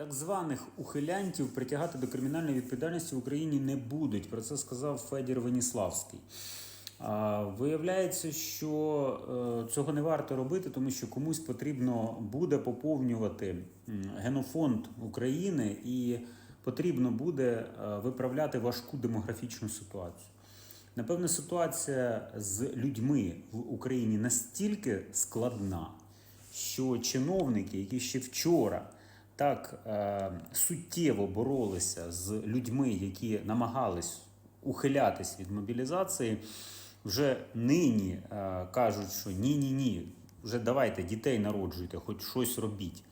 Так званих ухилянтів притягати до кримінальної відповідальності в Україні не будуть. Про це сказав Федір Веніславський. Виявляється, що е, цього не варто робити, тому що комусь потрібно буде поповнювати генофонд України і потрібно буде е, виправляти важку демографічну ситуацію. Напевне, ситуація з людьми в Україні настільки складна, що чиновники, які ще вчора так е, суттєво боролися з людьми, які намагались ухилятись від мобілізації, вже нині е, кажуть, що ні-ні ні, вже давайте дітей народжуйте, хоч щось робіть.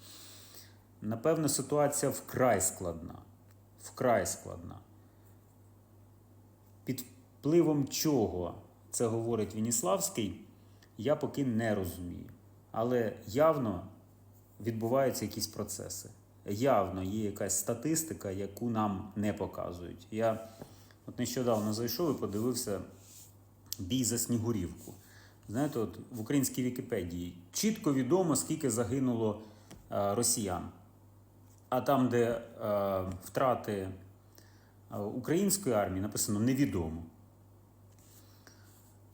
Напевно, ситуація вкрай складна. Вкрай складна. Під впливом чого це говорить Веніславський, я поки не розумію. Але явно відбуваються якісь процеси. Явно є якась статистика, яку нам не показують. Я от нещодавно зайшов і подивився бій за Снігурівку. Знаєте, от в українській Вікіпедії чітко відомо, скільки загинуло е, росіян. А там, де е, втрати е, української армії, написано невідомо.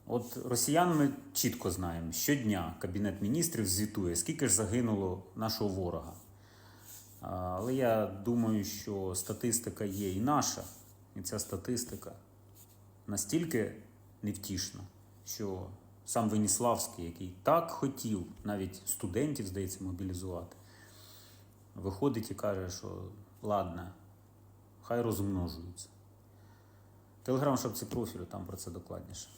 От росіян ми чітко знаємо, щодня Кабінет міністрів звітує, скільки ж загинуло нашого ворога. Але я думаю, що статистика є і наша, і ця статистика настільки невтішна, що сам Веніславський, який так хотів навіть студентів, здається, мобілізувати, виходить і каже, що ладно, хай розмножуються. Телеграм-шапці профілю, там про це докладніше.